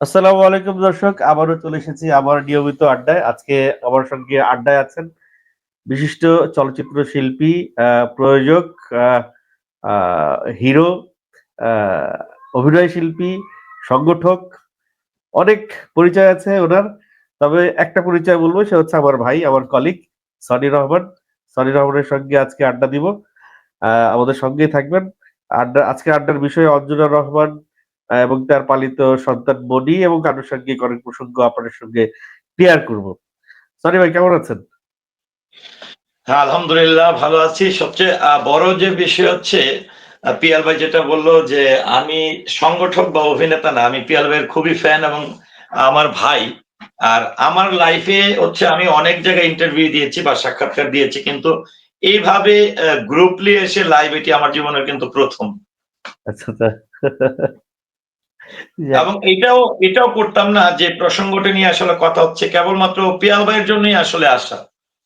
আসসালামু আলাইকুম দর্শক, আবারও চলে এসেছি আমার নিয়মিত আড্ডায়। আজকে আমার সঙ্গে আড্ডায় আছেন বিশিষ্ট চলচ্চিত্র শিল্পী প্রযোজক হিরো অভিনয় শিল্পী, সংগঠক, অনেক পরিচয় আছে ওনার। তবে একটা পরিচয় বলব, সে হচ্ছে আমার ভাই, আমার কলিগ সনি রহমান। সনি রহমানের সঙ্গে আজকে আড্ডা দিব। আমাদের সঙ্গেই থাকবেন। আড্ডা, আজকে আড্ডার বিষয়ে অঞ্জনা রহমান এবং তার পালিত সন্তান মনি এবং আনুষঙ্গিক অনেক প্রসঙ্গ আপনাদের সঙ্গে ক্লিয়ার করব। সরি ভাই কেমন আছেন? হ্যাঁ আলহামদুলিল্লাহ ভালো আছি। সবচেয়ে বড় যে বিষয় হচ্ছে পিয়াল ভাই যেটা বলল যে আমি সংগঠক বা অভিনেতা না আমি পিয়াল ভাইয়ের খুবই ফ্যান এবং আমার ভাই। আর আমার লাইফে হচ্ছে আমি অনেক জায়গায় ইন্টারভিউ দিয়েছি বা সাক্ষাৎকার দিয়েছি কিন্তু এইভাবে গ্রুপলি এসে লাইভ এটি আমার জীবনের কিন্তু প্রথম। আচ্ছা আচ্ছা। এবং এটাও এটাও করতাম না যে প্রসঙ্গটা নিয়ে আসলে কথা হচ্ছে কেবলমাত্র পিয়াল ভাইয়ের জন্যই আসলে আসা।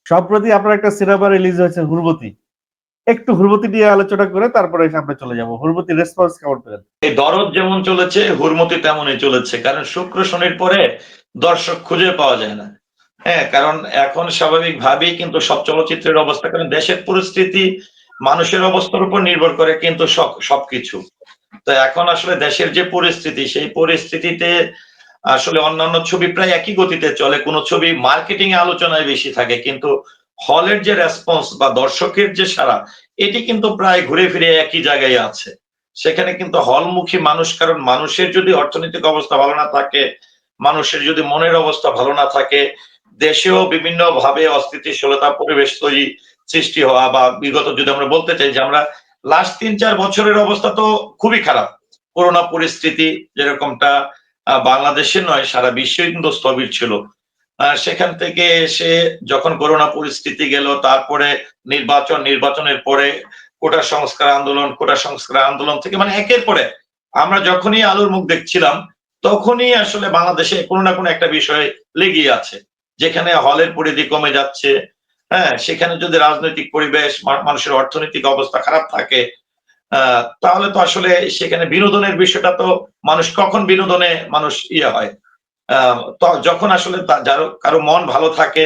সম্প্রতি আপনার একটা সিনেমা রিলিজ হয়েছে হুরবতি। একটু হুরবতী নিয়ে আলোচনা করে তারপরে সামনে চলে যাব। হুরবতী রেসপন্স কেমন পেলেন? এই দরদ যেমন চলেছে হুরমতি তেমনই চলেছে কারণ শুক্র শনির পরে দর্শক খুঁজে পাওয়া যায় না। হ্যাঁ কারণ এখন স্বাভাবিক ভাবেই কিন্তু সব চলচ্চিত্রের অবস্থা কারণ দেশের পরিস্থিতি মানুষের অবস্থার উপর নির্ভর করে কিন্তু সব সবকিছু। তো এখন আসলে দেশের যে পরিস্থিতি, সেই পরিস্থিতিতে আসলে অন্যান্য ছবি প্রায় একই গতিতে চলে। কোন ছবি মার্কেটিং এ আলোচনায় বেশি থাকে, কিন্তু হলের যে রেসপন্স বা দর্শকের যে সারা এটি কিন্তু প্রায় ঘুরে ফিরে একই জায়গায় আছে। সেখানে কিন্তু হলমুখী মানুষ, কারণ মানুষের যদি অর্থনৈতিক অবস্থা ভালো না থাকে, মানুষের যদি মনের অবস্থা ভালো না থাকে, দেশেও বিভিন্ন ভাবে অস্থিতিশীলতা পরিবেশ তৈরি সৃষ্টি হওয়া বা বিগত যদি আমরা বলতে চাই যে আমরা লাস্ট তিন, চার বছরের অবস্থা তো খুবই খারাপ। করোনা পরিস্থিতি যেরকমটা বাংলাদেশে নয়, সারা বিশ্বই কিন্তু স্থবির ছিল। সেখান থেকে এসে যখন করোনা পরিস্থিতি গেল, তারপরে নির্বাচন, নির্বাচনের পরে কোটা সংস্কার আন্দোলন, কোটা সংস্কার আন্দোলন থেকে মানে একের পরে আমরা যখনই আলোর মুখ দেখছিলাম, তখনই আসলে বাংলাদেশে কোনো না কোনো একটা বিষয় লেগেই আছে। যেখানে হলের পরিধি কমে যাচ্ছে হ্যাঁ সেখানে যদি রাজনৈতিক পরিবেশ মানুষের অর্থনৈতিক অবস্থা খারাপ থাকে আহ, তাহলে তো আসলে সেখানে বিনোদনের বিষয়টা তো মানুষ কখন বিনোদনে মানুষ ইয়ে হয়? যখন আসলে যার কারও মন ভালো থাকে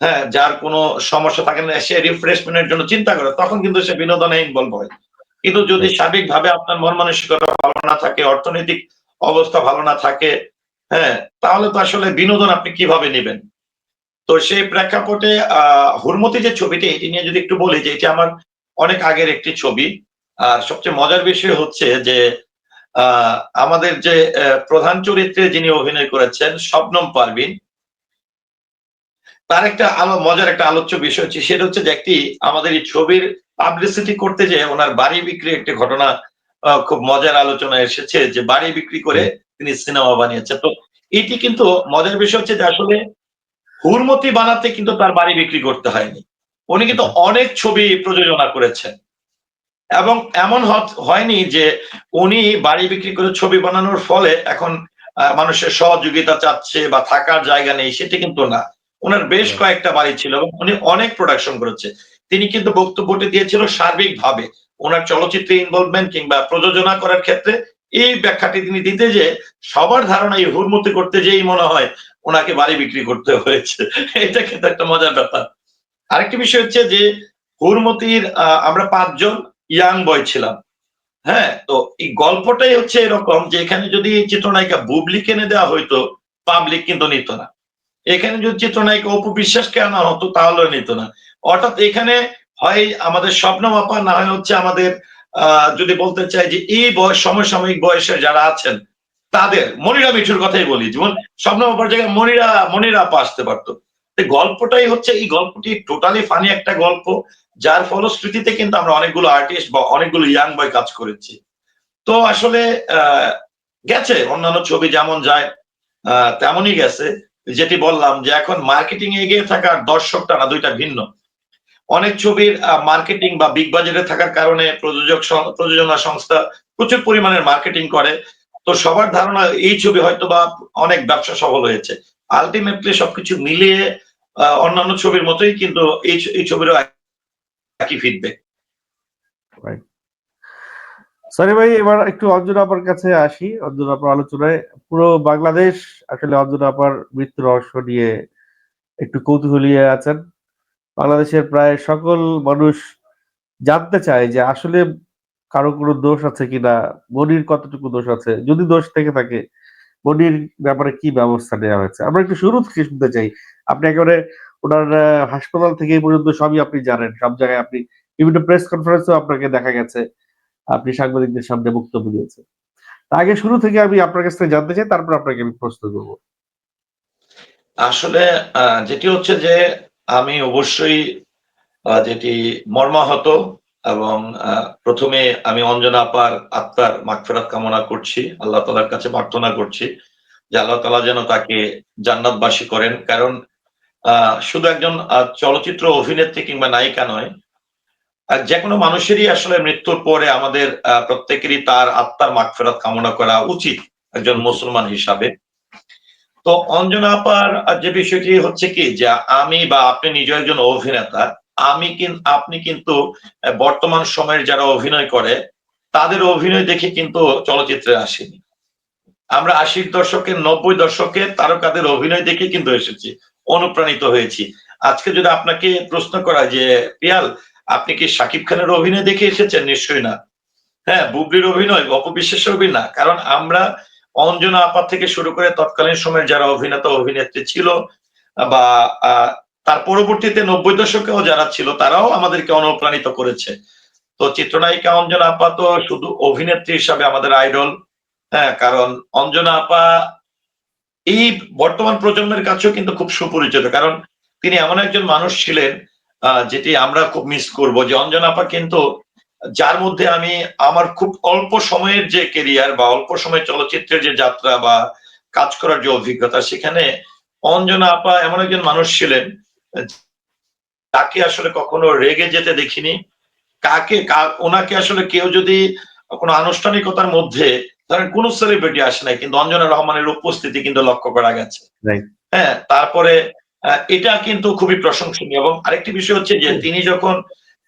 হ্যাঁ যার কোনো সমস্যা থাকে না সে রিফ্রেশমেন্টের জন্য চিন্তা করে তখন কিন্তু সে বিনোদনে ইনভলভ হয়। কিন্তু যদি সার্বিকভাবে আপনার মন মানসিকতা ভালো না থাকে অর্থনৈতিক অবস্থা ভালো না থাকে হ্যাঁ তাহলে তো আসলে বিনোদন আপনি কীভাবে নেবেন? তো সেই প্রেক্ষাপটে আহ হুরমতি যে ছবিটি এটি নিয়ে যদি একটু বলি যে এটি আমার অনেক আগের একটি ছবি। আর সবচেয়ে মজার বিষয় হচ্ছে যে আহ আমাদের যে প্রধান চরিত্রে যিনি অভিনয় করেছেন শবনম পারভিন তার একটা আলো মজার একটা আলোচ্য বিষয় হচ্ছে সেটা হচ্ছে যে একটি আমাদের এই ছবির পাবলিসিটি করতে যে ওনার বাড়ি বিক্রি একটি ঘটনা খুব মজার আলোচনা এসেছে যে বাড়ি বিক্রি করে তিনি সিনেমা বানিয়েছে তো এটি কিন্তু মজার বিষয় হচ্ছে যে আসলে হুরমতি বানাতে কিন্তু তার বাড়ি বিক্রি করতে হয়নি। উনি কিন্তু অনেক ছবি প্রযোজনা করেছেন। এবং এমন হয়নি যে উনি বাড়ি বিক্রি করে ছবি বানানোর ফলে এখন মানুষের সহযোগিতা চাচ্ছে বা থাকার জায়গা নেই সেটি কিন্তু না। ওনার বেশ কয়েকটা বাড়ি ছিল এবং উনি অনেক প্রোডাকশন করেছে। তিনি কিন্তু বক্তব্যটি দিয়েছিল সার্বিকভাবে। ওনার চলচ্চিত্রে ইনভলভমেন্ট কিংবা প্রযোজনা করার ক্ষেত্রে এই ব্যাখ্যাটি তিনি দিতে যে সবার ধারণা এই হুরমতি করতে যেই মনে হয়, ওনাকে বাড়ি বিক্রি করতে হয়েছে। এটা কিন্তু একটা মজার ব্যাপার। আরেকটি বিষয় হচ্ছে যে হুরমতির আমরা পাঁচজন ইয়াং বয় ছিলাম। হ্যাঁ তো এই গল্পটাই হচ্ছে এরকম যে এখানে যদি চিত্রনায়িকা বুবলি কিনে দেওয়া হইতো, পাবলিক কিন্তু নিত না। এখানে যদি চিত্রনায়িকা অপু বিশ্বাসকে আনা হতো, তাহলেও নিত না। অর্থাৎ এখানে হয় আমাদের স্বপ্ন মাপা না হয় হচ্ছে আমাদের যদি বলতে চাই যে এই বয়স সমসাময়িক বয়সে যারা আছেন, তাদের মনিরা মিঠুর কথাই বলি। যেমন স্বপ্ন মাপার জায়গায় মনিরা মনিরা আপা আসতে পারতো। গল্পটাই হচ্ছে, এই গল্পটি টোটালি ফানি একটা গল্প, যার ফলশ্রুতিতে কিন্তু আমরা অনেকগুলো আর্টিস্ট বা অনেকগুলো ইয়াং বয় কাজ করেছি। তো আসলে গেছে, অন্যান্য ছবি যেমন যায় তেমনই গেছে। যেটি বললাম যে এখন মার্কেটিং এগিয়ে থাকার দর্শকটা না, দুইটা ভিন্ন। অনেক ছবির মার্কেটিং বা বিগ বাজেটে থাকার কারণে প্রযোজক প্রযোজনা সংস্থা প্রচুর পরিমাণের মার্কেটিং করে। তো সবার ধারণা এই ছবি হয়তো বা অনেক ব্যবসা সফল হয়েছে। আলটিমেটলি সবকিছু মিলিয়ে অন্যান্য ছবির মতোই কিন্তু এই এই ছবিরও এক- একই ফিডব্যাক সরি ভাই, এবার একটু অঞ্জনা আপার কাছে আসি। অঞ্জনা আপার আলোচনায়, পুরো বাংলাদেশ আসলে অঞ্জনা আপার মৃত্যু রহস্য নিয়ে একটু কৌতূহলী আছেন। বাংলাদেশের প্রায় সকল মানুষ জানতে চায় যে আসলে কারও কোনো দোষ আছে কিনা, মনির কতটুকু দোষ আছে? যদি দোষ থেকে থাকে, মনির ব্যাপারে কি ব্যবস্থা নেওয়া হয়েছে? আমরা একটু শুরু থেকে শুনতে চাই। আপনি একেবারে ওনার হাসপাতাল থেকে এই পর্যন্ত সবই আপনি জানেন। সব জায়গায় আপনি বিভিন্ন প্রেস কনফারেন্সেও আপনাকে দেখা গেছে। আপনি সাংবাদিকদের সামনে বক্তব্য দিয়েছেন। আগে শুরু থেকে আমি আপনার কাছ থেকে জানতে চাই, তারপর আপনাকে আমি প্রশ্ন করব। আসলে যেটি হচ্ছে যে আমি অবশ্যই যেটি মর্মাহত এবং প্রথমে আমি অঞ্জনা আপার আত্মার মাগফেরাত কামনা করছি, আল্লাহ তালার কাছে প্রার্থনা করছি যে আল্লাহ তালা যেন তাকে জান্নাতবাসী করেন। কারণ শুধু একজন চলচ্চিত্র অভিনেত্রী কিংবা নায়িকা নয়, আর যে কোনো মানুষেরই আসলে মৃত্যুর পরে আমাদের প্রত্যেকেরই তার আত্মার মাগফেরাত কামনা করা উচিত একজন মুসলমান হিসাবে। তো অঞ্জনা আপার যে বিষয়টি হচ্ছে কি, যে আমি বা আপনি নিজে একজন অভিনেতা, আমি আপনি কিন্তু বর্তমান সময়ের যারা অভিনয় করে, তাদের অভিনয় দেখে কিন্তু চলচ্চিত্রে আসেনি। আমরা আশির দশকের নব্বই দশকে তারকাদের অভিনয় দেখে কিন্তু এসেছি, অনুপ্রাণিত হয়েছি। আজকে যদি আপনাকে প্রশ্ন করা যে, পিয়াল, আপনি কি শাকিব খানের অভিনয় দেখে এসেছেন? নিশ্চয়ই না। হ্যাঁ বুবলির অভিনয় অপবিশ্বাসের অভিনয় কারণ আমরা অঞ্জনা আপা থেকে শুরু করে তৎকালীন সময়ের যারা অভিনেতা, অভিনেত্রী ছিল, বা তার পরবর্তীতে নব্বই দশকেও যারা ছিল, তারাও আমাদেরকে অনুপ্রাণিত করেছে। তো চিত্রনায়িকা অঞ্জনা আপা তো শুধু অভিনেত্রী হিসাবে আমাদের আইডল হ্যাঁ কারণ অঞ্জনা আপা এই বর্তমান প্রজন্মের কাছেও কিন্তু খুব সুপরিচিত, কারণ তিনি এমন একজন মানুষ ছিলেন যেটি আমরা খুব মিস করব যে অঞ্জনা আপা কিন্তু যার মধ্যে আমি আমার খুব অল্প সময়ের যে কেরিয়ার বা অল্প সময় চলচ্চিত্রের যে যাত্রা বা কাজ করার যে অভিজ্ঞতা সেখানে অঞ্জনা আপা এমন একজন মানুষ ছিলেন তাকে আসলে কখনো রেগে যেতে দেখিনি। কাকে ওনাকে আসলে কেউ যদি কোনো আনুষ্ঠানিকতার মধ্যে ধরেন কোন সেলিব্রিটি আসে নাই কিন্তু অঞ্জনা রহমানের উপস্থিতি কিন্তু লক্ষ্য করা গেছে। হ্যাঁ তারপরে এটা কিন্তু খুবই প্রশংসনীয়। এবং আরেকটি বিষয় হচ্ছে যে তিনি যখন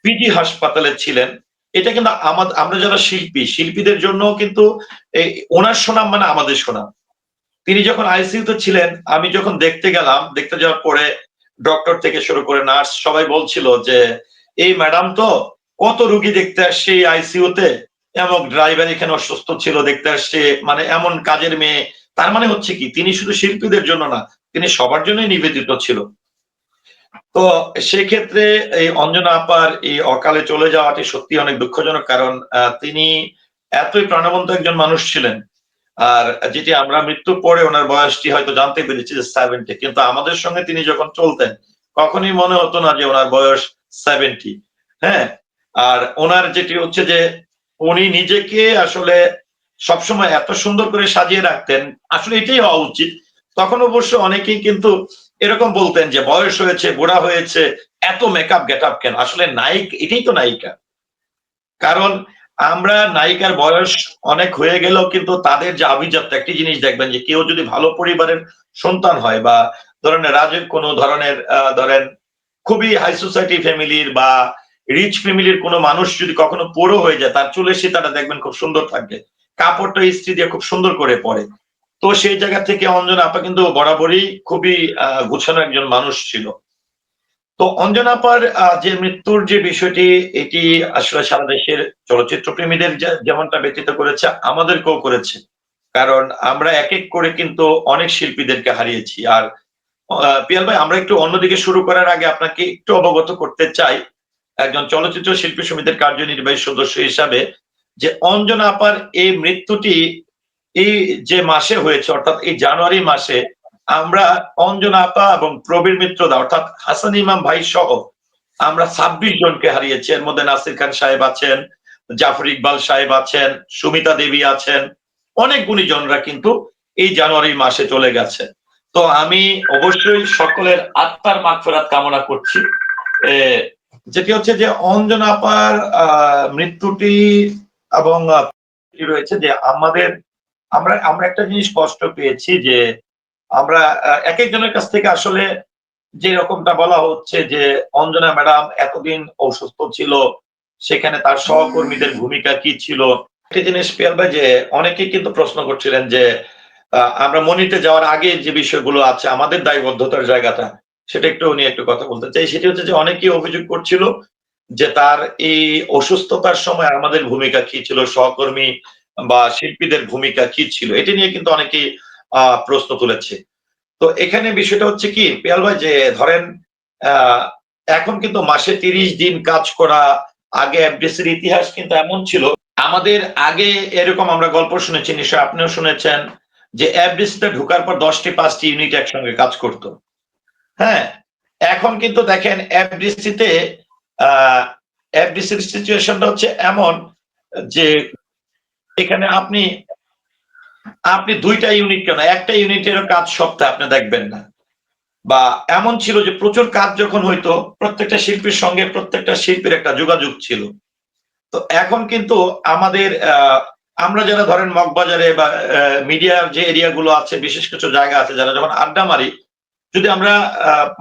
পিজি হাসপাতালে ছিলেন এটা কিন্তু আমাদের আমরা যারা শিল্পী, শিল্পীদের জন্য কিন্তু ওনার সুনাম মানে আমাদের সুনাম। তিনি যখন আইসিইউতে ছিলেন, আমি যখন দেখতে গেলাম, দেখতে যাওয়ার পরে ডক্টর থেকে শুরু করে নার্স সবাই বলছিল যে, এই ম্যাডাম তো কত রুগী দেখতে আসছে আইসিইউতে এমন ড্রাইভার এখানে অসুস্থ ছিল দেখতে আসছে মানে এমন কাজের মেয়ে। তার মানে হচ্ছে কি, তিনি শুধু শিল্পীদের জন্য না, তিনি সবার জন্যই নিবেদিত ছিল। তো সেক্ষেত্রে এই অঞ্জনা আপার এই অকালে চলে যাওয়াটি সত্যি অনেক দুঃখজনক, কারণ তিনি এতই প্রাণবন্ত একজন মানুষ ছিলেন। আর যেটি আমরা মৃত্যুর পরে ওনার বয়সটি হয়তো জানতে পেরেছি যে সেভেন্টি কিন্তু আমাদের সঙ্গে তিনি যখন চলতেন, কখনই মনে হতো না যে ওনার বয়স সেভেন্টি হ্যাঁ? আর ওনার যেটি হচ্ছে যে, উনি নিজেকে আসলে সবসময় এত সুন্দর করে সাজিয়ে রাখতেন, আসলে এটাই হওয়া উচিত। তখন অবশ্য অনেকেই কিন্তু এরকম বলতেন যে বয়স হয়েছে, বুড়া হয়েছে, এত মেকআপ গেট আপ কেন? আসলে নায়িক, এটাই তো নায়িকা। কারণ আমরা নায়িকার বয়স অনেক হয়ে গেলেও কিন্তু তাদের যে আভিজাত্য, একটি জিনিস দেখবেন যে কেউ যদি ভালো পরিবারের সন্তান হয় বা ধরেন রাজের কোনো ধরনের ধরেন খুবই হাই সোসাইটি ফ্যামিলির বা রিচ ফ্যামিলির কোনো মানুষ যদি কখনো পুরো হয়ে যায়, তার চুলের সীতাটা দেখবেন খুব সুন্দর থাকবে। কাপড়টা ইস্ত্রি দিয়ে খুব সুন্দর করে পরে। তো সেই জায়গা থেকে অঞ্জনা আপা কিন্তু বরাবরই খুবই গুছানো একজন মানুষ ছিল। তো অঞ্জনা আপার যে মৃত্যুর যে বিষয়টি, এটি আসলে সারা দেশের চলচ্চিত্র প্রেমীদের যেমনটা ব্যতীত করেছে, আমাদেরকেও করেছে। কারণ আমরা এক এক করে কিন্তু অনেক শিল্পীদেরকে হারিয়েছি। আর পিয়াল ভাই, আমরা একটু অন্যদিকে শুরু করার আগে আপনাকে একটু অবগত করতে চাই একজন চলচ্চিত্র শিল্পী সমিতির কার্যনির্বাহী সদস্য হিসাবে, যে অঞ্জনা আপার এই মৃত্যুটি এই যে মাসে হয়েছে, অর্থাৎ এই জানুয়ারি মাসে আমরা অঞ্জন আপা এবং প্রবীর মিত্রদা অর্থাৎ হাসান ইমাম ভাই সহ আমরা ছাব্বিশ জনকে হারিয়েছি। এর মধ্যে নাসির খান সাহেব আছেন, জাফর ইকবাল সাহেব আছেন, সুমিতা দেবী আছেন, অনেক গুণীজনরা কিন্তু এই জানুয়ারি মাসে চলে গেছে। তো আমি অবশ্যই সকলের আত্মার মাগফেরাত কামনা করছি। যেটি হচ্ছে যে অঞ্জনা আপার মৃত্যুটি এবং রয়েছে যে আমাদের আমরা আমরা একটা জিনিস কষ্ট পেয়েছি যে আমরা এক একজনের কাছ থেকে আসলে যে রকমটা বলা হচ্ছে যে, অঞ্জনা ম্যাডাম এতদিন অসুস্থ ছিল, সেখানে তার সহকর্মীদের ভূমিকা কি ছিল? একটি জিনিস পিয়াল যে, অনেকেই কিন্তু প্রশ্ন করছিলেন যে আমরা মনিতে যাওয়ার আগে যে বিষয়গুলো আছে, আমাদের দায়বদ্ধতার জায়গাটা, সেটা একটু উনি একটু কথা বলতে চাই। সেটি হচ্ছে যে, অনেকেই অভিযোগ করছিল যে, তার এই অসুস্থতার সময় আমাদের ভূমিকা কি ছিল? সহকর্মী বা শিল্পীদের ভূমিকা কি ছিল? এটি নিয়ে কিন্তু অনেকেই প্রশ্ন তুলেছে। তো এখানে বিষয়টা হচ্ছে কি, পিয়াল ভাই, যে ধরেন এখন কিন্তু মাসে তিরিশ দিন কাজ করা, আগে এফডিসির ইতিহাস কিন্তু এমন ছিল, আমাদের আগে এরকম আমরা গল্প শুনেছি নিশ্চয় আপনিও শুনেছেন, যে এফডিসিতে ঢোকার পর দশটি, পাঁচটি ইউনিট একসঙ্গে কাজ করত। হ্যাঁ এখন কিন্তু দেখেন এফডিসিতে এফডিসির সিচুয়েশনটা হচ্ছে এমন যে এখানে আপনি আপনি দুইটা ইউনিট কেন? একটা ইউনিটেরও কাজ সপ্তাহে আপনি দেখবেন না। বা এমন ছিল যে প্রচুর কাজ যখন হইতো, প্রত্যেকটা শিল্পীর সঙ্গে প্রত্যেকটা শিল্পীর একটা যোগাযোগ ছিল। তো এখন কিন্তু আমাদের আমরা যারা ধরেন মগবাজারে বা মিডিয়ার যে এরিয়াগুলো আছে, বিশেষ কিছু জায়গা আছে, যারা যখন আড্ডা মারি, যদি আমরা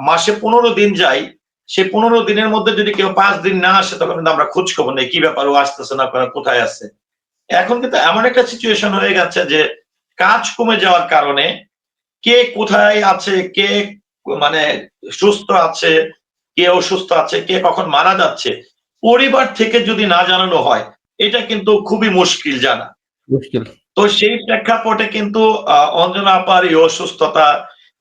মাসে পনেরো দিন যাই, সে পনেরো দিনের মধ্যে যদি কেউ পাঁচ দিন না আসে, তখন কিন্তু আমরা খোঁজ খবর নেই, কি ব্যাপার, ও আসতেছে না, কোথায় আছে? এখন কিন্তু এমন একটা সিচুয়েশন হয়ে গেছে যে কাজ কমে যাওয়ার কারণে কে কোথায় আছে কে মানে সুস্থ আছে কে অসুস্থ আছে কে কখন মারা যাচ্ছে পরিবার থেকে যদি না জানানো হয় এটা কিন্তু খুবই মুশকিল জানা। মুশকিল। তো সেই প্রেক্ষাপটে কিন্তু অঞ্জনা আপার এই অসুস্থতা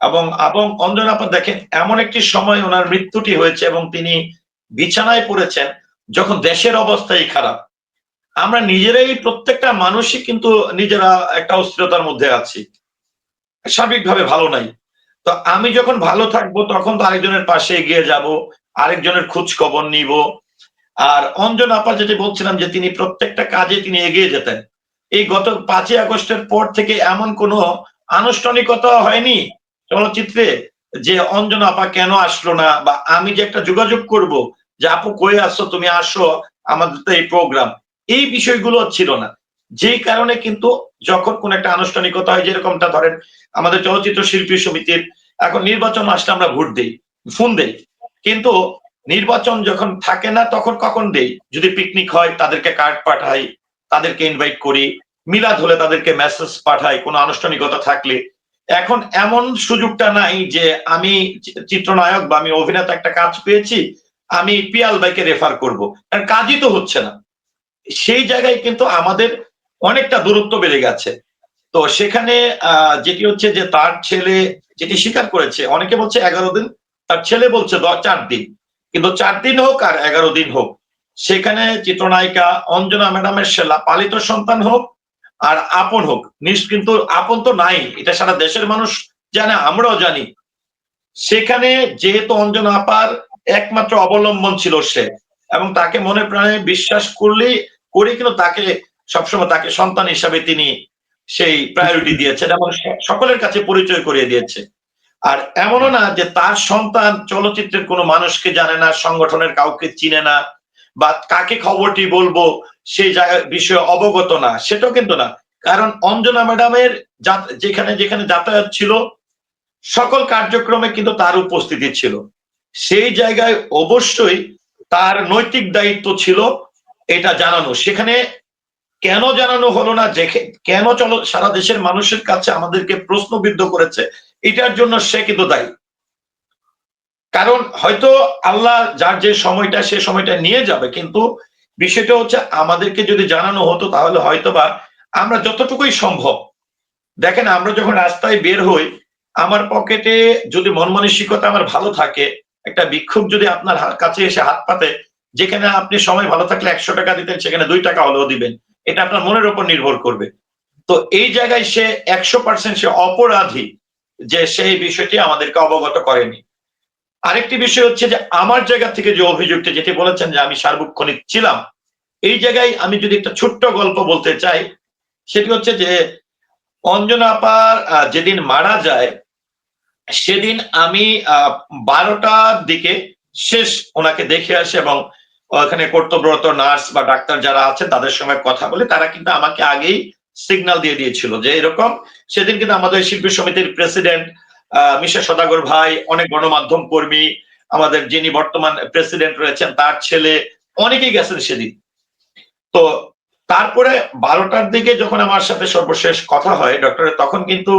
এবং এবং অঞ্জনা আপা দেখেন এমন একটি সময় ওনার মৃত্যুটি হয়েছে এবং তিনি বিছানায় পড়েছেন যখন দেশের অবস্থাই খারাপ। আমরা নিজেরাই প্রত্যেকটা মানুষই কিন্তু নিজেরা একটা অস্থিরতার মধ্যে আছি। সার্বিকভাবে ভালো নাই। তো আমি যখন ভালো থাকব, তখন তো আরেকজনের পাশে এগিয়ে যাব, আরেকজনের খোঁজ খবর নিব। আর অঞ্জন আপা যেটি বলছিলাম যে তিনি প্রত্যেকটা কাজে তিনি এগিয়ে যেতেন। এই গত পাঁচই আগস্টের পর থেকে এমন কোনো আনুষ্ঠানিকতা হয়নি? চলচ্চিত্রে যে অঞ্জন আপা কেন আসলো না? বা আমি যে একটা যোগাযোগ করব যে, আপু, কই আসছো তুমি আসো আমাদের তো এই প্রোগ্রাম। এই বিষয়গুলো ছিল না। যেই কারণে কিন্তু যখন কোন একটা আনুষ্ঠানিকতা হয়, যেরকমটা ধরেন আমাদের চলচ্চিত্র শিল্পী সমিতির এখন নির্বাচন আসলে আমরা ভোট দেই, ফোন দেই। কিন্তু নির্বাচন যখন থাকে না, তখন কখন দেই? যদি পিকনিক হয়, তাদেরকে কার্ড পাঠাই, তাদেরকে ইনভাইট করি, মিলাদ হলে তাদেরকে মেসেজ পাঠাই, কোনো আনুষ্ঠানিকতা থাকলে। এখন এমন সুযোগটা নাই যে আমি চিত্রনায়ক বা আমি অভিনেতা একটা কাজ পেয়েছি, আমি পিয়াল ভাইকে রেফার করব। কারণ কাজই তো হচ্ছে না। সেই জায়গায় কিন্তু আমাদের অনেকটা দূরত্ব বেড়ে গেছে। তো সেখানে যেটি হচ্ছে যে তার ছেলে যেটি স্বীকার করেছে, অনেকে বলছে এগারো দিন, তার ছেলে বলছে চার দিন। কিন্তু চার দিন হোক আর এগারো দিন হোক, সেখানে চিত্রনায়িকা অঞ্জনা ম্যাডামের সেলা, পালিত সন্তান হোক আর আপন হোক নিস কিন্তু আপন তো নাই, এটা সারা দেশের মানুষ জানে, আমরাও জানি। সেখানে যেহেতু অঞ্জনা আপার একমাত্র অবলম্বন ছিল সে এবং তাকে মনে প্রাণে বিশ্বাস করলে করে, কিন্তু তাকে সবসময় তাকে সন্তান হিসাবে তিনি সেই প্রায়োরিটি দিয়েছেন এবং সকলের কাছে পরিচয় করিয়ে দিয়েছে। আর এমনও না যে তার সন্তান চলচ্চিত্রের কোনো মানুষকে জানে না, সংগঠনের কাউকে চিনে না, বা কাকে খবরটি বলব সেই বিষয়ে অবগত না, সেটাও কিন্তু না। কারণ অঞ্জনা ম্যাডামের যেখানে যেখানে যাতায়াত ছিল, সকল কার্যক্রমে কিন্তু তার উপস্থিতি ছিল। সেই জায়গায় অবশ্যই তার নৈতিক দায়িত্ব ছিল এটা জানানো। সেখানে কেন জানানো হলো না? যে কেন চলো সারা দেশের মানুষের কাছে আমাদেরকে প্রশ্নবিদ্ধ করেছে, এটার জন্য সে কিন্তু দায়ী। কারণ হয়তো আল্লাহ যার যে সময়টা, সে সময়টা নিয়ে যাবে, কিন্তু বিষয়টা হচ্ছে আমাদেরকে যদি জানানো হতো, তাহলে হয়তোবা আমরা যতটুকুই সম্ভব, দেখেন আমরা যখন রাস্তায় বের হই, আমার পকেটে যদি মন মানসিকতা আমার ভালো থাকে একটা বিক্ষোভ যদি আপনার কাছে এসে হাত পাতে যেখানে আপনি সময় ভালো থাকলে একশো টাকা দিতেন সেখানে দুই টাকা হলেও দিবেন। এটা আপনার মনের উপর নির্ভর করবে। তো এই জায়গায় সে একশো পার্সেন্ট সে অপরাধী যে সেই বিষয়টি আমাদেরকে অবগত করেনি। আরেকটি বিষয় হচ্ছে যে আমার জায়গা থেকে যে অভিযোগটি যেটি বলেছেন যে আমি সার্বক্ষণিক ছিলাম এই জায়গায় আমি যদি একটা ছোট্ট গল্প বলতে চাই সেটি হচ্ছে যে অঞ্জনা আপা আহ, যেদিন মারা যায় সেদিন আমি বারোটার দিকে শেষ ওনাকে দেখে আসে এবং ওখানে কর্তব্যরত নার্স বা ডাক্তার যারা আছে তাদের সঙ্গে কথা বলে তারা কিন্তু আমাকে আগেই সিগন্যাল দিয়ে দিয়েছিল যে এরকম সেদিন কিন্তু আমাদের শিল্পী সমিতির প্রেসিডেন্ট মিশা সদাগর ভাই, অনেক গণমাধ্যম কর্মী, আমাদের যিনি বর্তমান প্রেসিডেন্ট রয়েছেন তার ছেলে, অনেকেই গেছেন সেদিন। তো তারপরে বারোটার দিকে যখন আমার সাথে সর্বশেষ কথা হয় ডক্টরের, তখন কিন্তু